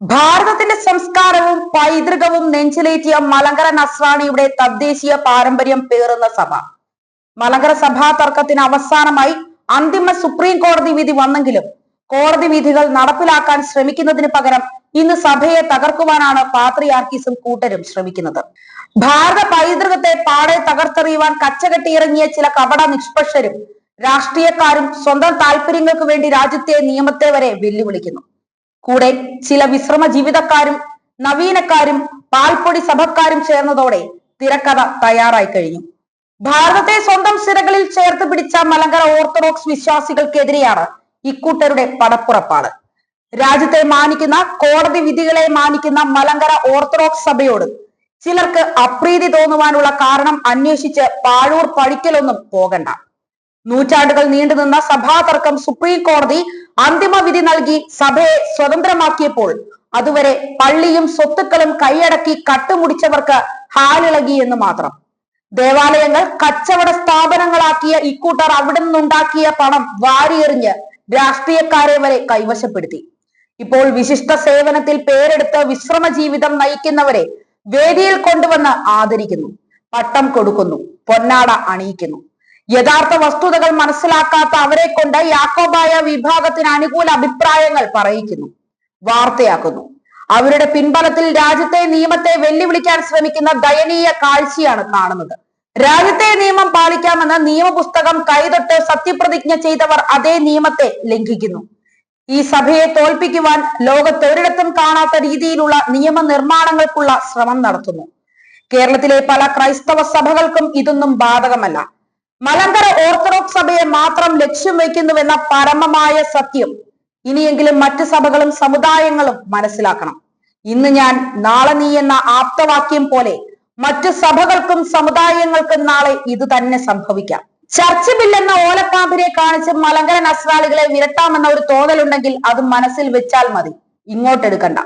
ഭാരതത്തിന്റെ സംസ്കാരവും പൈതൃകവും നെഞ്ചിലേറ്റിയ മലങ്കര നസ്രാണിയുടെ തദ്ദേശീയ പാരമ്പര്യം പേറുന്ന സഭ. മലങ്കര സഭാ തർക്കത്തിന് അവസാനമായി അന്തിമ സുപ്രീം കോടതി വിധി വന്നെങ്കിലും കോടതി വിധികൾ നടപ്പിലാക്കാൻ ശ്രമിക്കുന്നതിന് പകരം ഇന്ന് സഭയെ തകർക്കുവാനാണ് പാത്രിയാർക്കീസും കൂട്ടരും ശ്രമിക്കുന്നത്. ഭാരത പൈതൃകത്തെ പാടെ തകർത്തെറിയുവാൻ കച്ചകെട്ടിയിറങ്ങിയ ചില കപട നിഷ്പക്ഷരും രാഷ്ട്രീയക്കാരും സ്വന്തം താല്പര്യങ്ങൾക്ക് വേണ്ടി രാജ്യത്തെ നിയമത്തെ വരെ വെല്ലുവിളിക്കുന്നു. കൂടെ ചില വിശ്രമ ജീവിതക്കാരും നവീനക്കാരും പാൽപ്പൊടി സഭക്കാരും ചേർന്നതോടെ തിരക്കഥ തയ്യാറായി കഴിഞ്ഞു. ഭാരതത്തെ സ്വന്തം സിരകളിൽ ചേർത്ത് പിടിച്ച മലങ്കര ഓർത്തഡോക്സ് വിശ്വാസികൾക്കെതിരെയാണ് ഇക്കൂട്ടരുടെ പടപ്പുറപ്പാട്. രാജ്യത്തെ മാനിക്കുന്ന കോടതി വിധികളെ മാനിക്കുന്ന മലങ്കര ഓർത്തഡോക്സ് സഭയോട് ചിലർക്ക് അപ്രീതി തോന്നുവാനുള്ള കാരണം അന്വേഷിച്ച് പാഴൂർ പഴിക്കലൊന്നും പോകണ്ട. നൂറ്റാണ്ടുകൾ നീണ്ടുനിന്ന സഭാതർക്കം സുപ്രീം കോടതി അന്തിമ വിധി നൽകി സഭയെ സ്വതന്ത്രമാക്കിയപ്പോൾ അതുവരെ പള്ളിയും സ്വത്തുക്കളും കൈയടക്കി കട്ടുമുടിച്ചവർക്ക് ഹാലിളകി എന്ന് മാത്രം. ദേവാലയങ്ങൾ കച്ചവട സ്ഥാപനങ്ങളാക്കിയ ഇക്കൂട്ടർ അവിടെ നിന്നുണ്ടാക്കിയ പണം വാരിയെറിഞ്ഞ് രാഷ്ട്രീയക്കാരെ വരെ കൈവശപ്പെടുത്തി. ഇപ്പോൾ വിശിഷ്ട സേവനത്തിൽ പേരെടുത്ത് വിശ്രമ ജീവിതം നയിക്കുന്നവരെ വേദിയിൽ കൊണ്ടുവന്ന് ആദരിക്കുന്നു പട്ടം കൊടുക്കുന്നു പൊന്നാട അണിയിക്കുന്നു. യഥാർത്ഥ വസ്തുതകൾ മനസ്സിലാക്കാത്ത അവരെ കൊണ്ട് യാക്കോബായ വിഭാഗത്തിന് അനുകൂല അഭിപ്രായങ്ങൾ പറയിക്കുന്നു വാർത്തയാക്കുന്നു. അവരുടെ പിൻബലത്തിൽ രാജ്യത്തെ നിയമത്തെ വെല്ലുവിളിക്കാൻ ശ്രമിക്കുന്ന ദയനീയ കാഴ്ചയാണ് കാണുന്നത്. രാജ്യത്തെ നിയമം പാലിക്കാമെന്ന് നിയമപുസ്തകം കൈതൊട്ട് സത്യപ്രതിജ്ഞ ചെയ്തവർ അതേ നിയമത്തെ ലംഘിക്കുന്നു. ഈ സഭയെ തോൽപ്പിക്കുവാൻ ലോകത്തൊരിടത്തും കാണാത്ത രീതിയിലുള്ള നിയമനിർമ്മാണങ്ങൾക്കുള്ള ശ്രമം നടത്തുന്നു. കേരളത്തിലെ പല ക്രൈസ്തവ സഭകൾക്കും ഇതൊന്നും ബാധകമല്ല. മലങ്കര ഓർത്തഡോക്സ് സഭയെ മാത്രം ലക്ഷ്യം വയ്ക്കുന്നുവെന്ന പരമമായ സത്യം ഇനിയെങ്കിലും മറ്റു സഭകളും സമുദായങ്ങളും മനസ്സിലാക്കണം. ഇന്ന് ഞാൻ നാളെ നീ എന്ന ആപ്തവാക്യം പോലെ മറ്റു സഭകൾക്കും സമുദായങ്ങൾക്കും നാളെ ഇത് തന്നെ സംഭവിക്കാം. ചർച്ച് ബില്ലെന്ന ഓലപ്പാമ്പിനെ കാണിച്ച് മലങ്കര നസ്രാളികളെ വിരട്ടാമെന്ന ഒരു തോന്നലുണ്ടെങ്കിൽ അത് മനസ്സിൽ വെച്ചാൽ മതി. ഇങ്ങോട്ടെടുക്കണ്ട.